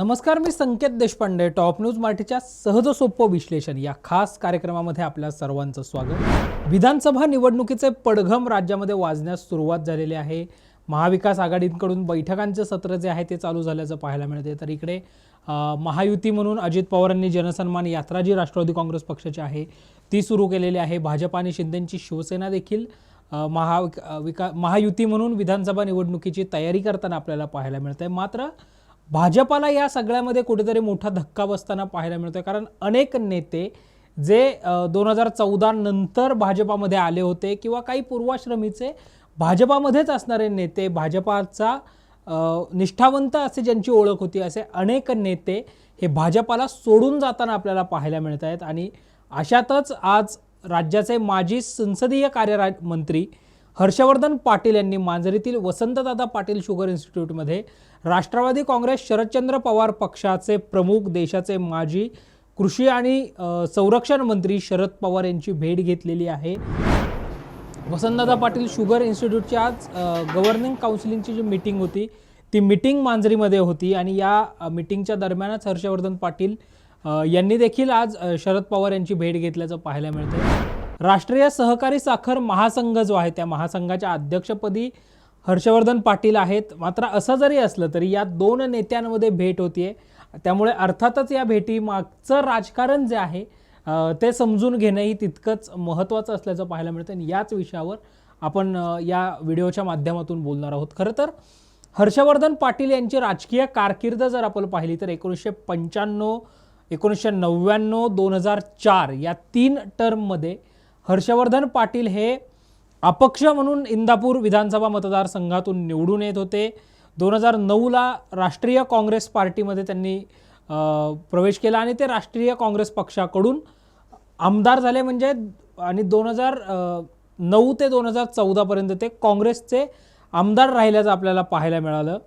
नमस्कार मी Sanket Deshpande top news मराठीच्या सहज सोपं विश्लेषण या खास कार्यक्रमामध्ये आपल्या सर्वांचं स्वागत. विधानसभा निवडणुकीचे पडघम राज्यामध्ये वाजण्यास सुरुवात झालेली आहे. महाविकास आघाडींकडून बैठकांचे सत्र जे आहे ते चालू झाल्याचं पाहायला मिळते. तर इकडे महायुती म्हणून अजित पवारांनी जनसन्मान यात्रा जी राष्ट्रवादी काँग्रेस पक्षाची आहे ती सुरू केलेली आहे. भाजप आणि शिंदेची शिवसेना देखील महाविका महा विका महायुती म्हणून विधानसभा निवडणुकीची तयारी करताना आपल्याला पाहायला मिळते मात्र भाजपाला या सगळ्यामध्ये कुठेतरी मोठा धक्का बसताना पाहायला मिळतोय. कारण अनेक नेते जे दोन हजार चौदा नंतर भाजपामध्ये आले होते किंवा काही पूर्वाश्रमीचे भाजपामध्येच असणारे नेते भाजपाचा निष्ठावंत असे ज्यांची ओळख होती असे अनेक नेते हे भाजपाला सोडून जाताना आपल्याला पाहायला मिळत आहेत आणि अशातच आज राज्याचे माजी संसदीय कार्यरा मंत्री हर्षवर्धन पाटील यांनी मांजरीतील वसंतदादा पाटील शुगर इन्स्टिट्यूटमध्ये राष्ट्रवादी काँग्रेस शरदचंद्र पवार पक्षाचे प्रमुख देशाचे माजी कृषी आणि संरक्षण मंत्री शरद पवार यांची भेट घेतलेली आहे. वसंतदादा पाटील शुगर इन्स्टिट्यूटची आज गव्हर्निंग काउन्सिलिंगची जी मीटिंग होती ती मीटिंग मांजरीमध्ये होती आणि या मिटिंगच्या मीटिंगच्या दरम्यानच हर्षवर्धन पाटील यांनी देखील आज शरद पवार यांची भेट घेतल्याचं पाहायला मिळतं राष्ट्रीय सहकारी साखर महासंघ जो आहे त्या महासंघाच्या अध्यक्षपदी हर्षवर्धन पाटील आहेत. मात्र असं जरी असलं तरी या दोन नेत्यांमध्ये भेट होतीये. त्यामुळे अर्थातच या भेटीमागचं राजकारण जे आहे ते समजून घेणंही तितकंच महत्त्वाचं असल्याचं पाहायला मिळतं आणि याच विषयावर आपण या व्हिडिओच्या माध्यमातून बोलणार आहोत. खरं तर हर्षवर्धन पाटील यांची राजकीय कारकीर्द जर आपण पाहिली तर एकोणीसशे पंच्याण्णव एकोणीसशे नव्याण्णव दोन हजार चार या तीन टर्ममध्ये हर्षवर्धन पाटील हे अपक्ष म्हणून इंदापूर विधानसभा मतदारसंघातून निवडून येत होते. दोन हजार नऊला राष्ट्रीय काँग्रेस पार्टीमध्ये त्यांनी प्रवेश केला आणि ते राष्ट्रीय काँग्रेस पक्षाकडून आमदार झाले म्हणजे आणि दोन हजार नऊ ते दोन हजार चौदापर्यंत ते काँग्रेसचे आमदार राहिल्याचं आपल्याला पाहायला मिळालं.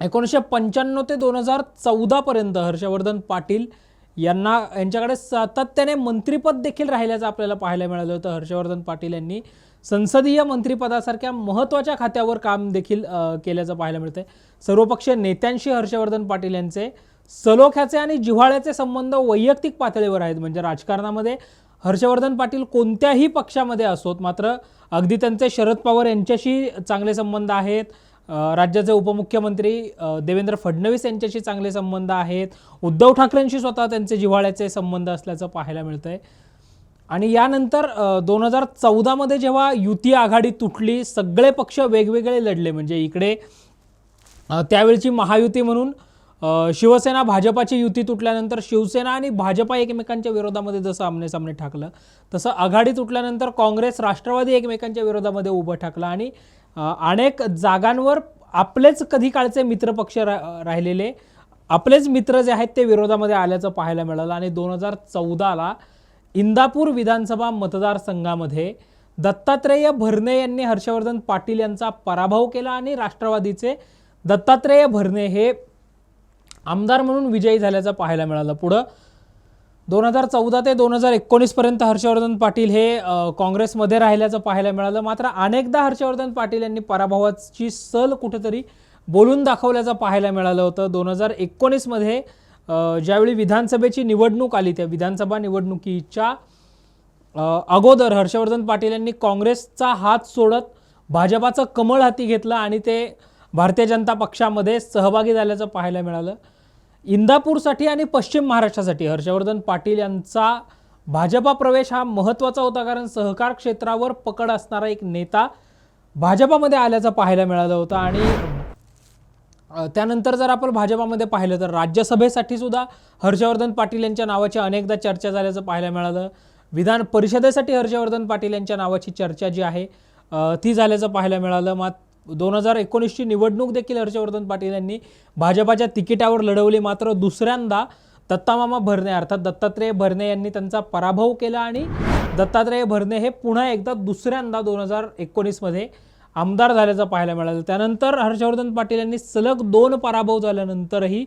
एकोणीसशे पंच्याण्णव ते दोन हजार चौदापर्यंत हर्षवर्धन पाटील यांना यांच्याकडे सातत्याने मंत्रिपद देखील राहिल्याचं आपल्याला पाहायला मिळालं होतं. हर्षवर्धन पाटील यांनी संसदीय मंत्रिपदासारख्या महत्त्वाच्या खात्यावर काम देखील केल्याचं पाहायला मिळतंय. सर्वपक्षीय नेत्यांशी हर्षवर्धन पाटील यांचे सलोख्याचे आणि जिव्हाळ्याचे संबंध वैयक्तिक पातळीवर आहेत. म्हणजे राजकारणामध्ये हर्षवर्धन पाटील कोणत्याही पक्षामध्ये असोत. मात्र अगदी त्यांचे शरद पवार यांच्याशी चांगले संबंध आहेत. राज्याचे उपमुख्यमंत्री देवेंद्र फडणवीस यांच्याशी चांगले संबंध आहेत. उद्धव ठाकरेंशी स्वतः त्यांचे जिव्हाळ्याचे संबंध असल्याचं पाहायला मिळतंय. आणि यानंतर दोन हजार चौदामध्ये जेव्हा युती आघाडी तुटली सगळे पक्ष वेगवेगळे लढले. म्हणजे इकडे त्यावेळची महायुती म्हणून शिवसेना भाजपाची युती तुटल्यानंतर शिवसेना आणि भाजपा एकमेकांच्या विरोधामध्ये जसं आमनेसामने ठाकलं तसं आघाडी तुटल्यानंतर काँग्रेस राष्ट्रवादी एकमेकांच्या विरोधामध्ये उभं ठाकलं आणि अनेक जागांवर आपलेच कधी काळचे मित्रपक्ष रा राहिलेले आपलेच मित्र जे आहेत ते विरोधामध्ये आल्याचं पाहायला मिळालं आणि दोन हजार चौदाला इंदापूर विधानसभा मतदारसंघामध्ये दत्तात्रेय भरणे यांनी हर्षवर्धन पाटील यांचा पराभव केला आणि राष्ट्रवादीचे दत्तात्रेय भरणे हे आमदार म्हणून विजयी झाल्याचं पाहायला मिळालं पुढं. दोन हजार चौदा ते दोन हजार एकोणीसपर्यंत हर्षवर्धन पाटील हे काँग्रेसमध्ये राहिल्याचं पाहायला मिळालं. मात्र अनेकदा हर्षवर्धन पाटील यांनी पराभवाची सल कुठेतरी बोलून दाखवल्याचं पाहायला मिळालं होतं. दोन हजार एकोणीसमध्ये ज्यावेळी विधानसभेची निवडणूक आली त्या विधानसभा निवडणुकीच्या अगोदर हर्षवर्धन पाटील यांनी काँग्रेसचा हात सोडत भाजपाचं कमळ हाती घेतलं आणि ते भारतीय जनता पक्षामध्ये सहभागी झाल्याचं पाहायला मिळालं. इंदापूरसाठी आणि पश्चिम महाराष्ट्रासाठी हर्षवर्धन पाटील यांचा भाजपा प्रवेश हा महत्त्वाचा होता कारण सहकार क्षेत्रावर पकड असणारा एक नेता भाजपामध्ये आल्याचं पाहायला मिळालं होतं. आणि त्यानंतर जर आपण भाजपामध्ये पाहिलं तर राज्यसभेसाठी सुद्धा हर्षवर्धन पाटील यांच्या नावाची अनेकदा चर्चा झाल्याचं पाहायला मिळालं. विधान परिषदेसाठी हर्षवर्धन पाटील यांच्या नावाची चर्चा जी आहे ती झाल्याचं पाहायला मिळालं. मात दोन हजार एकोणीसची निवडणूक देखील हर्षवर्धन पाटील यांनी भाजपाच्या तिकिटावर लढवली. मात्र दुसऱ्यांदा दत्तामामा भरणे अर्थात दत्तात्रेय भरणे यांनी त्यांचा पराभव केला आणि दत्तात्रेय भरणे हे पुन्हा एकदा दुसऱ्यांदा दोन हजार एकोणीसमध्ये आमदार झाल्याचं पाहायला मिळालं. त्यानंतर हर्षवर्धन पाटील यांनी सलग दोन पराभव झाल्यानंतरही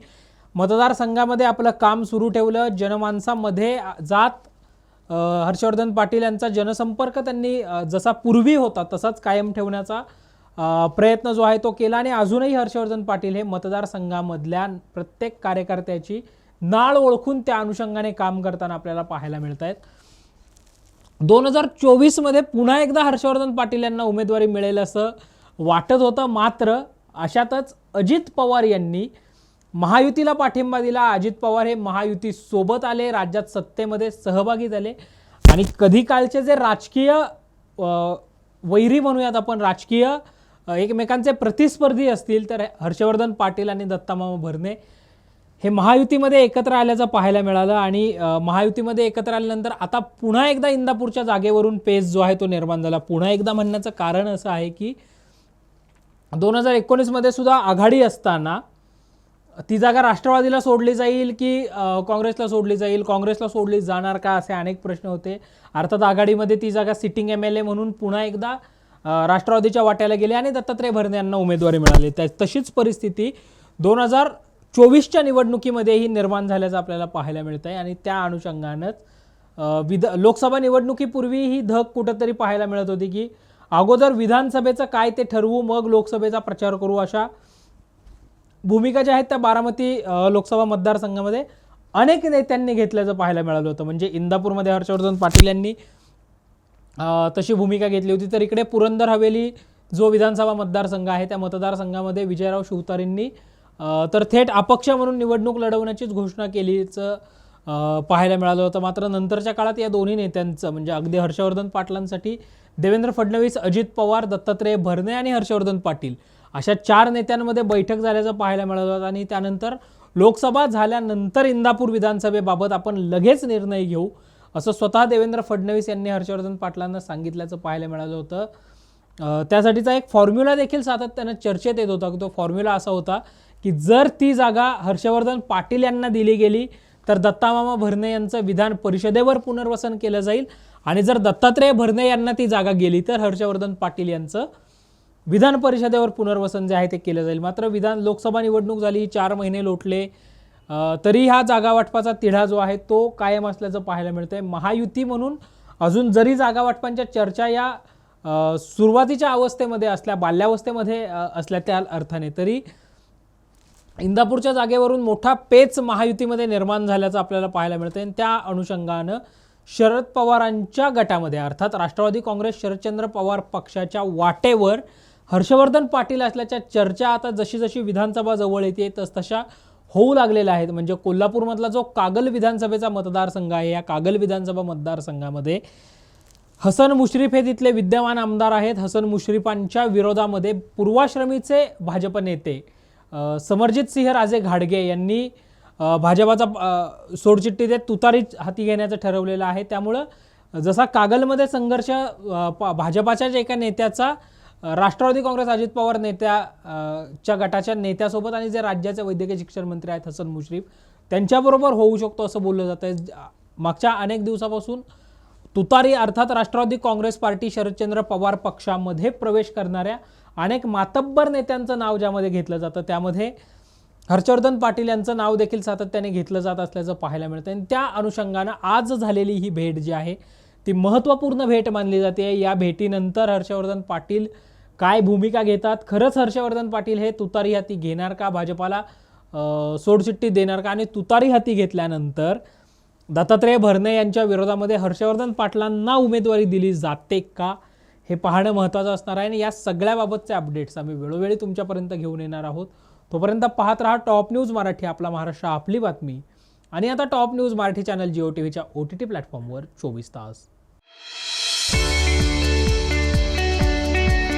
मतदारसंघामध्ये आपलं काम सुरू ठेवलं. जनमानसामध्ये जात हर्षवर्धन पाटील यांचा जनसंपर्क त्यांनी जसा पूर्वी होता तसाच कायम ठेवण्याचा प्रयत्न जो आहे तो केला आणि अजूनही हर्षवर्धन पाटील हे मतदारसंघामधल्या प्रत्येक कार्यकर्त्याची नाळ ओळखून त्या अनुषंगाने काम करताना आपल्याला पाहायला मिळत आहेत दोन हजार चोवीसमध्ये पुन्हा एकदा हर्षवर्धन पाटील यांना उमेदवारी मिळेल असं वाटत होतं. मात्र अशातच अजित पवार यांनी महायुतीला पाठिंबा दिला. अजित पवार हे महायुती सोबत आले राज्यात सत्तेमध्ये सहभागी झाले आणि कधी कालचे जे राजकीय वैरी म्हणूयात आपण राजकीय एकमेकांचे प्रतिस्पर्धी असतील तर हर्षवर्धन पाटील आणि दत्तामामा भरणे हे महायुतीमध्ये एकत्र आल्याचं पाहायला मिळालं आणि महायुतीमध्ये एकत्र आल्यानंतर आता पुन्हा एकदा इंदापूरच्या जागेवरून पेज जो आहे तो निर्माण झाला. पुन्हा एकदा म्हणण्याचं कारण असं आहे की दोन हजार एकोणीसमध्ये सुद्धा आघाडी असताना ती जागा राष्ट्रवादीला सोडली जाईल की काँग्रेसला सोडली जाईल? काँग्रेसला सोडली जाणार का? असे अनेक प्रश्न होते. अर्थात आघाडीमध्ये ती जागा सिटिंग एम एल ए म्हणून पुन्हा एकदा राष्ट्रवादीच्या वाट्याला गेले आणि दत्तात्रय भरणे यांना उमेदवारी मिळाली. त्या तशीच परिस्थिती दोन हजार चोवीसच्या निवडणुकीमध्येही निर्माण झाल्याचं आपल्याला पाहायला मिळत आहे आणि त्या अनुषंगानंच विध लोकसभा निवडणुकीपूर्वी ही धग कुठंतरी पाहायला मिळत होती की अगोदर विधानसभेचं काय ते ठरवू मग लोकसभेचा प्रचार करू अशा भूमिका ज्या आहेत त्या बारामती लोकसभा मतदारसंघामध्ये अनेक नेत्यांनी घेतल्याचं पाहायला मिळालं होतं. म्हणजे इंदापूरमध्ये हर्षवर्धन पाटील यांनी तशी भूमिका घेतली होती. तर इकडे पुरंदर हवेली जो विधानसभा मतदारसंघ आहे त्या मतदारसंघामध्ये विजयराव शिवतारेंनी तर थेट अपक्ष म्हणून निवडणूक लढवण्याचीच घोषणा केलीचं पाहायला मिळालं होतं. मात्र नंतरच्या काळात या दोन्ही नेत्यांचं म्हणजे अगदी हर्षवर्धन पाटलांसाठी देवेंद्र फडणवीस अजित पवार दत्तात्रय भरणे आणि हर्षवर्धन पाटील अशा चार नेत्यांमध्ये बैठक झाल्याचं पाहायला मिळालं होतं. आणि त्यानंतर लोकसभा झाल्यानंतर इंदापूर विधानसभेबाबत आपण लगेच निर्णय घेऊ. असं स्वतः देवेंद्र फडणवीस यांनी हर्षवर्धन पाटलांना सांगितल्याचं पाहायला मिळालं होतं. त्यासाठीचा एक फॉर्म्युला देखील सातत्यानं चर्चेत येत होता. की तो फॉर्म्युला असा होता की जर ती जागा हर्षवर्धन पाटील यांना दिली गेली तर दत्तामामा भरणे यांचं विधान परिषदेवर पुनर्वसन केलं जाईल. आणि जर दत्तात्रय भरणे यांना ती जागा गेली तर हर्षवर्धन पाटील यांचं विधान परिषदेवर पुनर्वसन जे आहे ते केलं जाईल. मात्र विधान लोकसभा निवडणूक झाली चार महिने लोटले. तरी हा जागा वाटपाचा तिढा जो आहे तो कायम असल्याचं पाहायला मिळतंय. महायुती म्हणून अजून जरी जागा वाटपांच्या चर्चा या सुरुवातीच्या अवस्थेमध्ये असल्या बाल्यावस्थेमध्ये असल्या त्या अर्थाने तरी इंदापूरच्या जागेवरून मोठा पेच महायुतीमध्ये निर्माण झाल्याचं आपल्याला पाहायला मिळतं आणि त्या अनुषंगानं शरद पवारांच्या गटामध्ये अर्थात राष्ट्रवादी काँग्रेस शरदचंद्र पवार पक्षाच्या वाटेवर हर्षवर्धन पाटील असल्याच्या चर्चा आता जशी जशी विधानसभा जवळ येते तस तशा होऊ लागलेल्या आहेत. म्हणजे कोल्हापूरमधला जो कागल विधानसभेचा मतदारसंघ आहे या कागल विधानसभा मतदारसंघामध्ये हसन मुश्रीफ हे तिथले विद्यमान आमदार आहेत. हसन मुश्रीफांच्या विरोधामध्ये पूर्वाश्रमीचे भाजप नेते समरजित सिंह राजे घाडगे यांनी भाजपाचा सोडचिठ्ठी देत तुतारी हाती घेण्याचं ठरवलेलं आहे. त्यामुळं जसा कागलमध्ये संघर्ष भाजपाच्या जे एका नेत्याचा राष्ट्रवादी काँग्रेस अजित पवार नेत्या च्या गटाच्या नेत्यासोबत आणि जे राज्याचे वैद्यकीय शिक्षण मंत्री आहेत हसन मुश्रीफ त्यांच्याबरोबर होऊ शकतो असं बोललं जात आहे मागच्या अनेक दिवसापासून तुतारी अर्थात राष्ट्रवादी काँग्रेस पार्टी शरदचंद्र पवार पक्षामध्ये प्रवेश करणाऱ्या अनेक मातब्बर नेत्यांचं नाव ज्यामध्ये घेतलं जातं त्यामध्ये हर्षवर्धन पाटील यांचं नाव देखील सातत्याने घेतलं जात असल्याचं पाहायला मिळतं आणि त्या अनुषंगानं आज झालेली ही भेट जी आहे ती महत्त्वपूर्ण भेट मानली जाते. या भेटीनंतर हर्षवर्धन पाटील काय भूमिका घेतात? खरंच हर्षवर्धन पाटील हे तुतारी हाती घेणार का भाजपाला? सोडचिट्टी सोडचिठ्ठी देणार का? आणि तुतारी हाती घेतल्यानंतर दत्तात्रय भरणे यांच्या विरोधामध्ये हर्षवर्धन पाटलांना उमेदवारी दिली जाते का? हे पाहणं महत्त्वाचं असणार आहे. आणि या सगळ्याबाबतचे अपडेट्स आम्ही वेळोवेळी तुमच्यापर्यंत घेऊन येणार आहोत. तोपर्यंत पाहत राहा टॉप न्यूज मराठी आपला महाराष्ट्र आपली बातमी. आणि आता top news Marathi channel Jio T व्हीच्या ओ टी टी प्लॅटफॉर्मवर चोवीस तास.